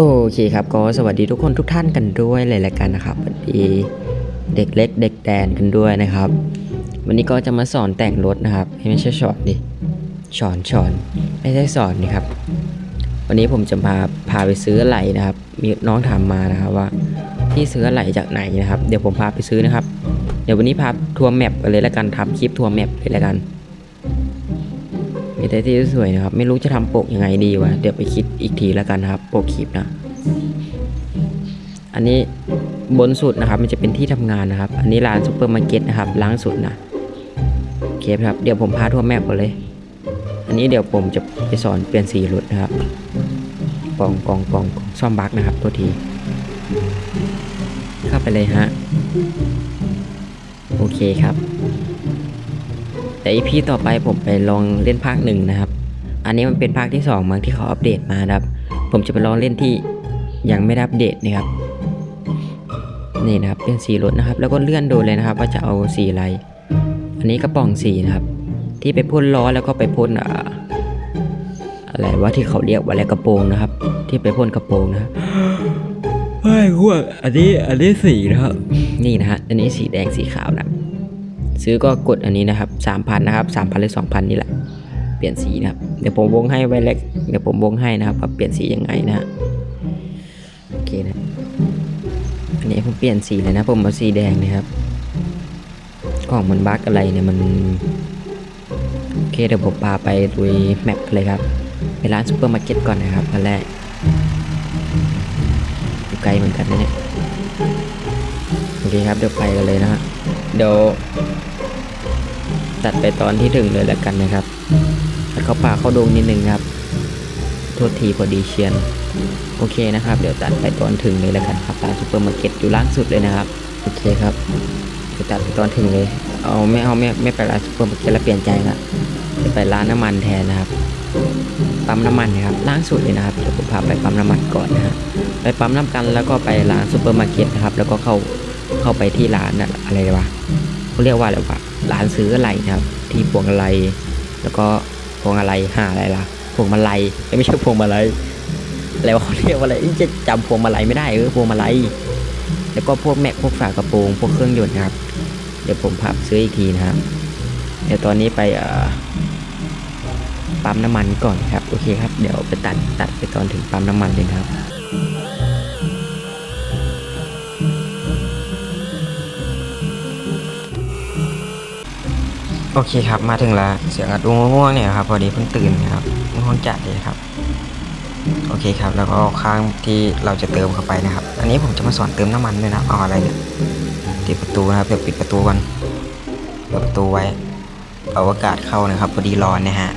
โอเคครับก็สวัสดีทุกคนทุกท่านกันด้วยเลยละกันนะครับสวัสดีเด็กเล็ก เด็กแดนกันด้วยนะครับ วันนี้ก็จะมาสอนแต่งรถนะครับไม่ใช่สอนดิสอนสอนไม่ใช่สอนนี่ครับ วันนี้ผมจะพาพาไปซื้ออะไหล่นะครับ มีน้องถามมานะครับว่าพี่ซื้ออะไหล่จากไหนนะครับ เดี๋ยวผมพาไปซื้อนะครับ เดี๋ยววันนี้พาทัวร์แมปกันเลยละกันทำคลิปทัวร์แมปเลยละกัน มีแต่ที่สวยนะครับ ไม่รู้จะทำปกยังไงดีวะเดี๋ยวไปคิดอีกทีแล้วกันครับ ปกคลิปนะ อันนี้บนสุดนะครับ มันจะเป็นที่ทำงานนะครับ อันนี้ร้านซูเปอร์มาร์เก็ตนะครับล่างสุดนะโอเคครับเดี๋ยวผมพาทั่วแมปก่อนเลย อันนี้เดี๋ยวผมจะไปสอนเปลี่ยนสีรถนะครับกองกองกองกองซ่อมบั๊กนะครับตัวที เข้าไปเลยฮะโอเคครับ แต่อีพีต่อไปผมไปลองเล่นภาคหนึ่งนะครับ อันนี้มันเป็นภาคที่สองมั้งที่เขาอัปเดตมานะครับ ผมจะไปลองเล่นที่ยังไม่ได้อัปเดตนะครับ นี่นะครับเป็นสีรถนะครับ แล้วก็เลื่อนดูเลยนะครับ ว่าจะเอาสีอะไร อันนี้กระป๋องสีนะครับ ที่ไปพ่นล้อแล้วก็ไปพ่นอ่าอะไรว่าที่เขาเรียกว่าอะไรกระโปรงนะครับ ที่ไปพ่นกระโปรงนะครับเฮ้ยพวกอันนี้อันนี้สีนะครับ นี่นะฮะอันนี้สีแดงสีขาวนะครับ ซื้อก็กดอันนี้นะครับสามพันนะครับสามพันหรือสองพันนี่แหละเปลี่ยนสีนะครับเดี๋ยวผมวงให้ไว้เล็กเดี๋ยวผมวงให้นะครับว่าเปลี่ยนสียังไงนะฮะโอเคนะอันนี้ผมเปลี่ยนสีเลยนะผมเอาสีแดงนะครับกล่องมันบั๊กอะไรเนี่ยมันโอเคเดี๋ยวผมพาไปลุยแมปเลยครับไปร้านซูเปอร์มาร์เก็ตก่อนนะครับอันแรกอยู่ไกลเหมือนกันนะเนี่ยโอเคครับเดี๋ยวไปกันเลยนะฮะเดี๋ยว ตัดไปตอนที่ถึงเลยแล้วกันนะครับตัดเข้าป่าเข้าดงนิดนึงครับโทษทีพอดีเชียน โอเคนะครับ เดี๋ยวตัดไปตอนถึงเลยแล้วกันครับร้านซูเปอร์มาร์เก็ตอยู่ล่างสุดเลยนะครับ โอเคครับเดี๋ยวตัดไปตอนถึงเลย เอาไม่เอาไม่ไม่ไปร้านซูเปอร์มาร์เก็ตแล้วเปลี่ยนใจละจะไปร้านน้ำมันแทนนะครับ ปั๊มน้ำมันนะครับ ล่างสุดเลยนะครับ เดี๋ยวผมพาไปปั๊มน้ำมันก่อนนะฮะไปปั๊มน้ำกันแล้วก็ไปร้านซูเปอร์มาร์เก็ตนะครับ แล้วก็เข้าเข้าไปที่ร้านน่ะอะไรวะเขาเรียกว่าอะไรวะ ร้านซื้ออะไรนะครับ ที่พวงอะไร แล้วก็พวงอะไรหาอะไรล่ะพวงมาลัยไม่ใช่พวงมาลัยอะไรวะเขาเรียกว่าอะไรอ้ยจะจำพวงมาลัยไม่ได้เออพวงมาลัยแล้วก็พวกแม็กพวกฝากระโปรงพวกเครื่องยนต์นะครับ เดี๋ยวผมพาไปซื้ออีกทีนะครับเดี๋ยวตอนนี้ไปปั๊มน้ำมันก่อนครับโอเคครับ เดี๋ยวไปตัดตัดไปตอนถึงปั๊มน้ำมันเลยครับ โอเคครับมาถึงแล้วเสียงอัดอุ้งง่วงเนี่ยครับพอดีเพิ่งตื่นนะครับง่วงจัดเลยครับ โอเคครับ แล้วก็ข้างที่เราจะเติมเข้าไปนะครับ อันนี้ผมจะมาสอนเติมน้ำมันด้วยนะเอาอะไรเนี่ยติดประตูนะครับเดี๋ยวปิดประตูก่อนเปิดประตูไว้ เอาอากาศเข้านะครับพอดีร้อนนะฮะ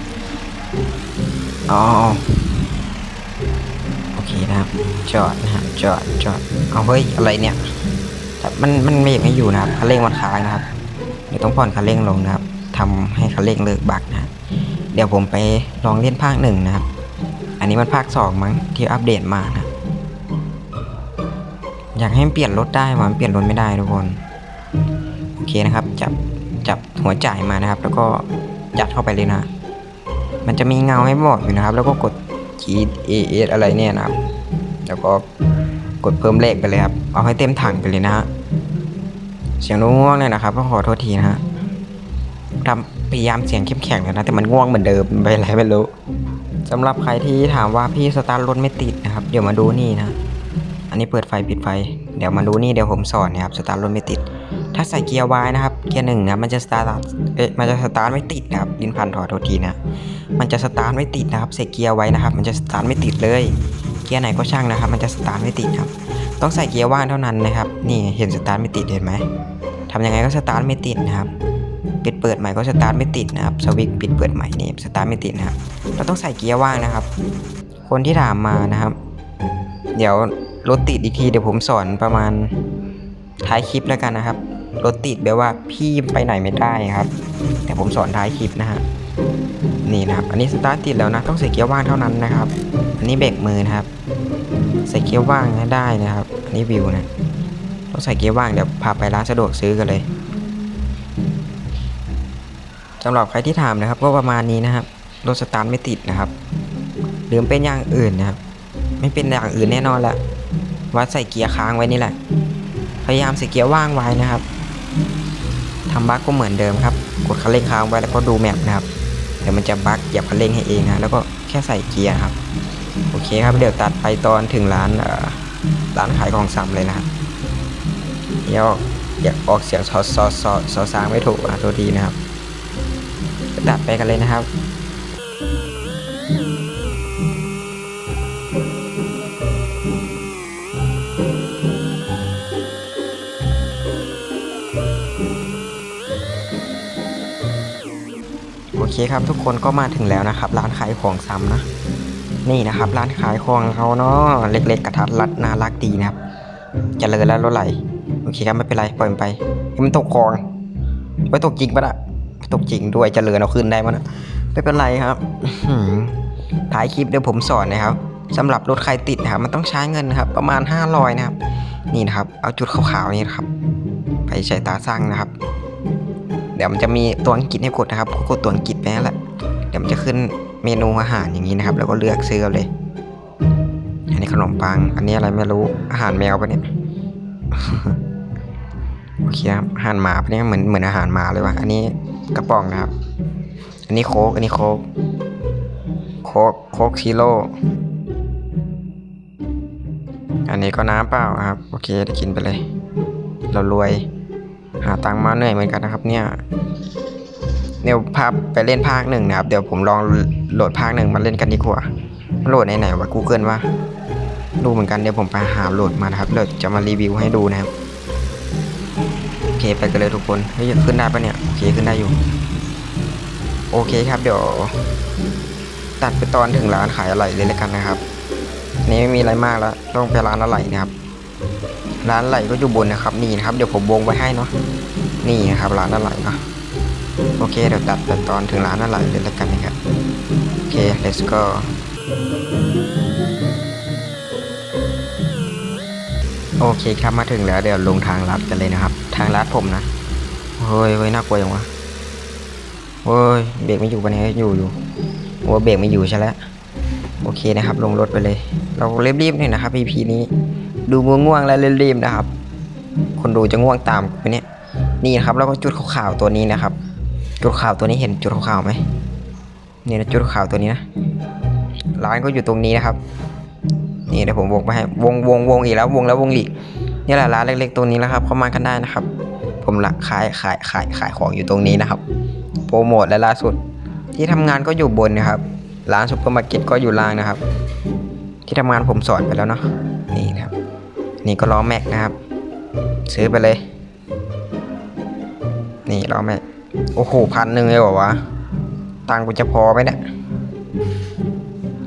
อ๋อโอเคนะครับ จอดนะฮะจอดจอดเอาเฮ้ยอะไรเนี่ยมันมันไม่ไม่อยู่นะครับคันเร่งมันค้างนะครับเดี๋ยวต้องผ่อนคันเร่งลงนะครับ ทำให้คันเร่งเลิกบักนะ เดี๋ยวผมไปลองเล่นภาคหนึ่งนะครับ อันนี้มันภาคสองมั้งที่อัปเดตมานะ อยากให้มันเปลี่ยนรถได้ว่มันเปลี่ยนรถไม่ได้ทุกคน โอเคนะครับ จับจับหัวจ่ายมานะครับ แล้วก็ยัดเข้าไปเลยนะ มันจะมีเงาให้บอกอยู่นะครับ แล้วก็กด G A S อะไรเนี่ยนะครับ แล้วก็กดเพิ่มเลขไปเลยครับ เอาให้เต็มถังไปเลยนะฮะ เสียงง่วงเนี่ยนะครับก็ขอโทษทีนะฮะ ทำพยายามเสียงเข้มแข็งเลยนะแต่มันง่วงเหมือนเดิมไปอะไรไม่รู้สำหรับใครที่ถามว่าพี่สตาร์ทรถไม่ติดนะครับเดี๋ยวมาดูนี่นะ อันนี้เปิดไฟปิดไฟ เดี๋ยวมาดูนี่เดี๋ยวผมสอนนะครับสตาร์ทรถไม่ติด ถ้าใส่เกียร์วายนะครับเกียร์หนึ่งนะมันจะสตาร์ทเอ๊ะมันจะสตาร์ทไม่ติดนะครับลิ้นพันถอโทษทีนะมันจะสตาร์ทไม่ติดนะครับใส่เกียร์ไว้นะครับมันจะสตาร์ทไม่ติดเลย เกียร์ไหนก็ช่างนะครับ มันจะสตาร์ทไม่ติดครับต้องใส่เกียร์ว่างเท่านั้นนะครับ นี่เห็นสตาร์ทไม่ติดเห็นไหมทำยังไงก็สตาร์ทไม่ติดนะครับ ปิดเปิดใหม่ก็สตาร์ทไม่ติดนะครับสวิตช์ปิดเปิดใหม่นี่สตาร์ทไม่ติดนะครับเราต้องใส่เกียร์ว่างนะครับ คนที่ถามมานะครับ เดี๋ยวรถติดอีกทีเดี๋ยวผมสอนประมาณท้ายคลิปแล้วกันนะครับรถติดแปลว่าพี่ไปไหนไม่ได้ครับ แต่ผมสอนท้ายคลิปนะฮะนี่นะครับ อันนี้สตาร์ทติดแล้วนะต้องใส่เกียร์ว่างเท่านั้นนะครับ อันนี้เบรกมือนะครับ ใส่เกียร์ว่างได้นะครับ อันนี้วิวนะต้องใส่เกียร์ว่างเดี๋ยวพาไปร้านสะดวกซื้อกันเลย สำหรับใครที่ถามนะครับ ก็ประมาณนี้นะครับรถสตาร์ทไม่ติดนะครับ หรือเป็นอย่างอื่นนะครับ ไม่เป็นอย่างอื่นแน่นอนแหละว่าใส่เกียร์ค้างไว้นี่แหละ พยายามใส่เกียร์ว่างไว้นะครับทำบั๊กก็เหมือนเดิมครับ กดคันเร่งค้างไว้แล้วก็ดูแมปนะครับ เดี๋ยวมันจะบั๊กเหยียบคันเร่งให้เองนะแล้วก็แค่ใส่เกียร์ครับ โอเคครับ เดี๋ยวตัดไปตอนถึงร้านร้านขายของซ้ำเลยนะครับเดี๋ยวอยากออกเสียงซอซอซอซอซางไม่ถูกอะตัวดีนะครับ ตัดไปกันเลยนะครับโอเคครับทุกคนก็มาถึงแล้วนะครับ ร้านขายของซ้ำนะ นี่นะครับ ร้านขายของเขาเนาะเล็ก ๆ กระทัดรัดน่ารักดีนะครับเจริญแล้วรถไหลโอเคครับไม่เป็นไรปล่อยมันไปมันตกคลองไม่ตกจริงปะน่ะ ตกจริงด้วยจเจริญเอาขึ้นได้ปะน่ะไม่เป็นไรครับท้ายคลิปเดี๋ยวผมสอนนะครับสำหรับรถใครติดนะครับมันต้องใช้เงินนะครับ ประมาณ 500 นะครับ นี่นะครับ เอาจุดขาวๆนี่นะครับ ไปใช้ตาสร้างนะครับ เดี๋ยวมันจะมีตัวอังกฤษให้กดนะครับก็กดตัวอังกฤษไปนั่นแหละเดี๋ยวมันจะขึ้นเมนูอาหารอย่างนี้นะครับ แล้วก็เลือกซื้อเลย อันนี้ขนมปัง อันนี้อะไรไม่รู้อาหารแมวปะเนี่ยโอเคครับอาหารหมาปะเนี่ยเหมือนเหมือนอาหารหมาเลยวะอันนี้ กระป๋องนะครับ อันนี้โค้กอันนี้โค้กโค้กโค้กซีโร่อันนี้ก็น้ำเปล่าครับ โอเคได้กินไปเลย เรารวย หาตังค์มาเหนื่อยเหมือนกันนะครับ เนี่ยเดี๋ยวพาไปเล่นภาคหนึ่งนะครับ เดี๋ยวผมลองโหลดภาคหนึ่งมาเล่นกันดีกว่ามันโหลดในไหนวะ Google วะดูเหมือนกันเดี๋ยวผมไปหาโหลดมานะครับเดี๋ยวจะมารีวิวให้ดูนะครับ เคไปกันเลยทุกคนเฮ้ยขึ้นได้ปะเนี่ยโอเคขึ้นได้อยู่ โอเคครับเดี๋ยว ตัดไปตอนถึงร้านขายอะไรเลยแล้วกันนะครับนนี้ไม่มีอะไรมากแล้วต้องไปร้านอะไรนะครับร้านอะไรก็อยู่บนนะครับนี่นะครับเดี๋ยวผมวงไว้ให้เนาะนี่นะครับร้านอะไรเนาะโอเคเดี๋ยวตัดไปตอนถึงร้านอะไรเลยแล้วกันนะครับโอเค let's go โอเคครับมาถึงแล้วเดี๋ยวลงทางลัดกันเลยนะครับ ทางลัดผมนะเฮ้ยเฮ้ยน่ากลัวยังวะเฮ้ยเบรกไม่อยู่ปะเนี่ยอยู่อยู่โอ้เบรกไม่อยู่ใช่แล้วโอเคนะครับ ลงรถไปเลย เรารีบๆหน่อยนะครับ EP นี้ ดูง่วงๆแล้วรีบๆนะครับ คนดูจะง่วงตามไปเนี่ยนี่นะครับแล้วก็จุดขาวๆตัวนี้นะครับ จุดขาวตัวนี้เห็นจุดขาวๆไหมนี่นะจุดขาวตัวนี้นะร้านก็อยู่ตรงนี้นะครับ นี่เดี๋ยวผมวงไปให้วงวงวงอีกแล้ววงแล้ววงอีกนี่แหละร้านเล็กๆตรงนี้แล้วครับเข้ามากันได้นะครับ ผมละขายขายขายขายของอยู่ตรงนี้นะครับ โปรโมทและล่าสุด ที่ทำงานก็อยู่บนนะครับ ร้านซุปเปอร์มาร์เก็ตก็อยู่ล่างนะครับ ที่ทำงานผมสอนไปแล้วเนาะนี่ครับ นี่ก็ล้อแม็กนะครับ ซื้อไปเลย นี่ล้อแม็กโอ้โหพันหนึ่งเลยเหรอวะตังกูจะพอไหมเนี่ย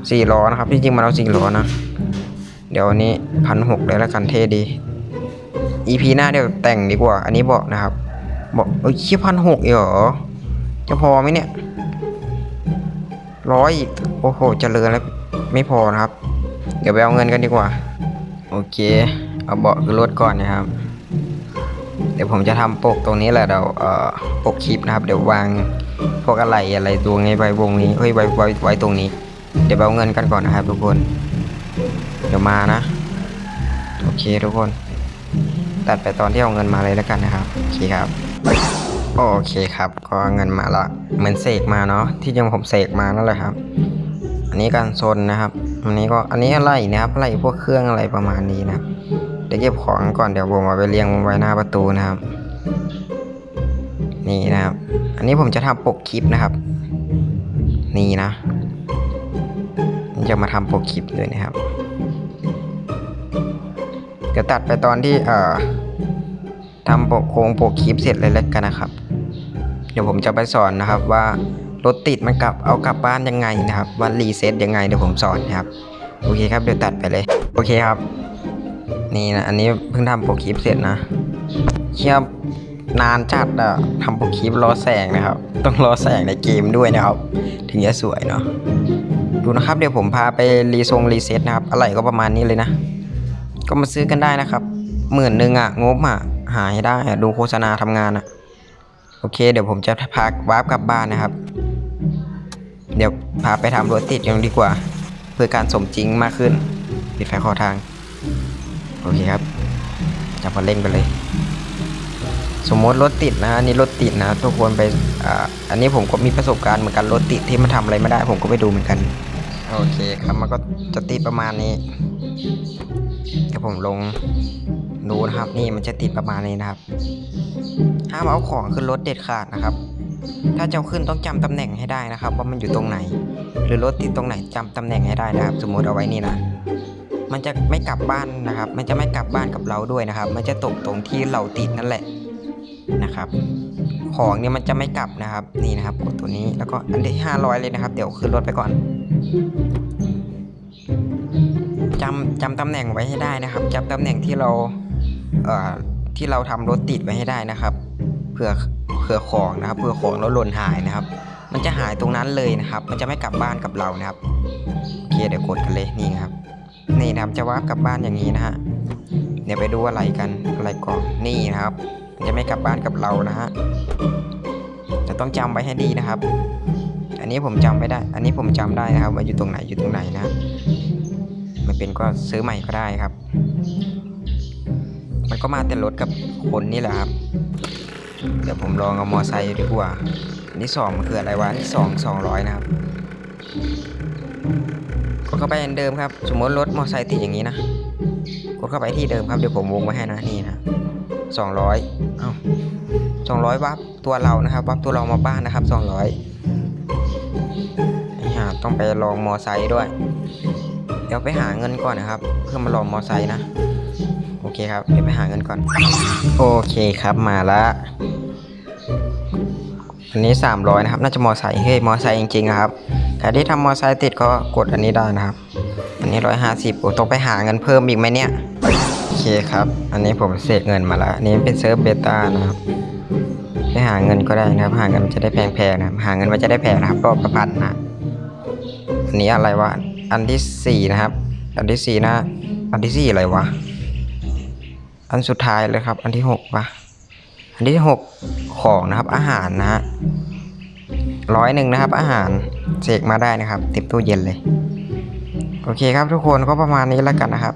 สี่ล้อนะครับที่จริงมันเอาสี่ล้อนะ เดี๋ยวอันนี้พันหกเลยล้วกันเท่ดี EP หน้าเดี๋ยวแต่งดีกว่า อันนี้บอกนะครับ บอกเอ้ยคิดพันหกเหรอ จะพอไหมเนี่ยร้อยอีก โอ้โหจเจริญแล้วไม่พอนะครับ เดี๋ยวไปเอาเงินกันดีกว่า โอเค เอาเบาะขึ้นรถก่อนนะครับ เดี๋ยวผมจะทำปกตรงนี้แหละเดี๋ยวเอ่อปกคลิปนะครับ เดี๋ยววางพวกอะไรอะไรตรงนี้ไว้วงนี้เฮ้ยไว้ไว้ไว้ตรงนี้ เดี๋ยวไปเอาเงินกันก่อนนะครับทุกคน ดี๋ยวมานะ โอเคทุกคน ตัดไปตอนที่เอาเงินมาเลยแล้วกันนะครับ โอเคครับ โอเคครับ ก็เงินมาละ เหมือนเสกมาเนาะ ที่จริงผมเสกมานั่นแหละครับ อันนี้การโซนนะครับ อันนี้ก็ อันนี้อะไรนะครับ อะไรพวกเครื่องอะไรประมาณนี้นะเดี๋ยวเก็บของก่อน เดี๋ยวผมเอาไปเรียงไว้หน้าประตูนะครับ นี่นะครับ อันนี้ผมจะทำปกคลิปนะครับ นี่นะจะมาทำปกคลิปด้วยนะครับ ดี๋ยวตัดไปตอนที่เอ่อทำปกโครงโปกคลิปเสร็จเลยแล้วกันนะครับ เดี๋ยวผมจะไปสอนนะครับว่ารถติดมันกลับเอากลับบ้านยังไงนะครับวันรีเซ็ตยังไงเดี๋ยวผมสอนนะครับโอเคครับเดี๋ยวตัดไปเลย โอเคครับ นี่นะอันนี้เพิ่งทำโปรคลิปเสร็จนะเชี่ยนานจัดอะทำโปรคลิปรอแสงนะครับ ต้องรอแสงในเกมด้วยนะครับ ถึงจะสวยเนาะดูนะครับเดี๋ยวผมพาไปรีทรงรีเซ็ตนะครับอะไรก็ประมาณนี้เลยนะ ก็มาซื้อกันได้นะครับหมื่นหนึ่งอะงบอะหาให้ได้อะดูโฆษณาทำงานอะโอเค เดี๋ยวผมจะพาวาร์ปกลับบ้านนะครับ เดี๋ยวพาไปทำรถติดกันดีกว่า เพื่อการสมจริงมากขึ้น ปิดไฟขอทาง โอเคครับจับคันเร่งไปเลย สมมติรถติดนะนนี้รถติดนะทุกคนไปอ่าอันนี้ผมก็มีประสบการณ์เหมือนกันรถติดที่มันทำอะไรไม่ได้ ผมก็ไปดูเหมือนกัน โอเคครับมันก็จะติดประมาณนี้ เดี๋ยวผมลงดูนะครับ นี่มันจะติดประมาณนี้นะครับ ห้ามเอาของขึ้นรถเด็ดขาดนะครับ ถ้าจะขึ้นต้องจำตำแหน่งให้ได้นะครับ ว่ามันอยู่ตรงไหน หรือรถติดตรงไหนจำตำแหน่งให้ได้นะครับ สมมุติเอาไว้นี่นะมันจะไม่กลับบ้านนะครับ มันจะไม่กลับบ้านกับเราด้วยนะครับ มันจะตกตรงที่เราติดนั่นแหละนะครับ ของเนี่ยมันจะไม่กลับนะครับ นี่นะครับกดตัวนี้แล้วก็อันที่ห้าร้อยเลยนะครับ เดี๋ยวขึ้นรถไปก่อนำจำตำแหน่งไว้ให้ได้นะครับจำตำแหน่งที่เราเอ่อที่เราทำรถติดไว้ให้ได้นะครับเผื่อเผื่อของนะครับเผื่อของเราหล่นหายนะครับ มันจะหายตรงนั้นเลยนะครับ มันจะไม่กลับบ้านกับเรานะครับโอเคเดี๋ยวกดกันเลยนี่ครับนี่นะครับจะวาร์ปกลับบ้านอย่างนี้นะฮะเดี๋ยวไปดูอะไรกันอะไรก่อนนี่นะครับมันจะไม่กลับบ้านกับเรานะฮะจะต้องจำไว้ให้ดีนะครับ อันนี้ผมจำไม่ได้ อันนี้ผมจำได้นะครับ ว่าอยู่ตรงไหนอยู่ตรงไหนนะ ไมันเป็นก็ซื้อใหม่ก็ได้ครับ มันก็มาแต่รถกับคนนี่แหละครับ เดี๋ยวผมลองเอามอไซค์ดีกว่าอันที่สองมันคืออะไรวะนที่สองสองร้อยนะครับ กดเข้าไปอันเดิมครับ สมมติรถมอไซค์ติดอย่างนี้นะ กดเข้าไปที่เดิมครับ เดี๋ยวผมวงไว้ให้นะนี่นะสองร้อยเอ้าสองร้อยวับตัวเรานะครับ วับตัวเรามาบ้านนะครับสองร้อยฮะต้องไปลองมอไซค์ด้วย เดี๋ยวไปหาเงินก่อนนะครับ เพื่อมาลองมอไซค์นะ โอเคครับ เดี๋ยวไปหาเงินก่อน โอเคครับมาละอันนี้ 300 นะครับ น่าจะมอไซค์เฮ้ยมอไซค์จริงๆนะครับใครที่ทำมอไซค์ติดก็กดอันนี้ได้นะครับ อันนี้ร้อยห้าสิบโอ้ต้องไปหาเงินเพิ่มอีกไหมเนี่ย โอเคครับ อันนี้ผมเสกเงินมาแล้วอันนี้เป็นเซิร์ฟเบต้านะครับไปหาเงินก็ได้นะครับ หาเงินมันจะได้แพงๆนะหาเงินมันจะได้แพงนะครับรอบประพันนะอันนี้อะไรวะ อันที่สี่นะครับ อันที่สี่นะ อันที่สี่อะไรวะ อันสุดท้ายเลยครับ อันที่หกวะอันที่หกของนะครับ อาหารนะฮะร้อยหนึ่งนะครับ อาหารเสกมาได้นะครับติดตู้เย็นเลย โอเคครับทุกคนก็ประมาณนี้แล้วกันนะครับ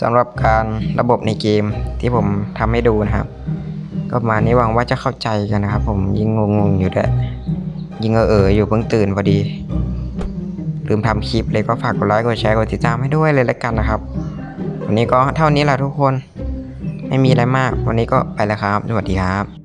สำหรับการระบบในเกมที่ผมทำให้ดูนะครับ ก็ประมาณนี้หวังว่าจะเข้าใจกันนะครับ ผมยิงงงๆอยู่ด้วยยิงเออๆอยู่เพิ่งตื่นพอดี ลืมทำคลิปเลยก็ฝากกดไลค์กดแชร์กดติดตามให้ด้วยเลยละกันนะครับ วันนี้ก็เท่านี้แหละทุกคน ไม่มีอะไรมาก วันนี้ก็ไปแล้วครับ สวัสดีครับ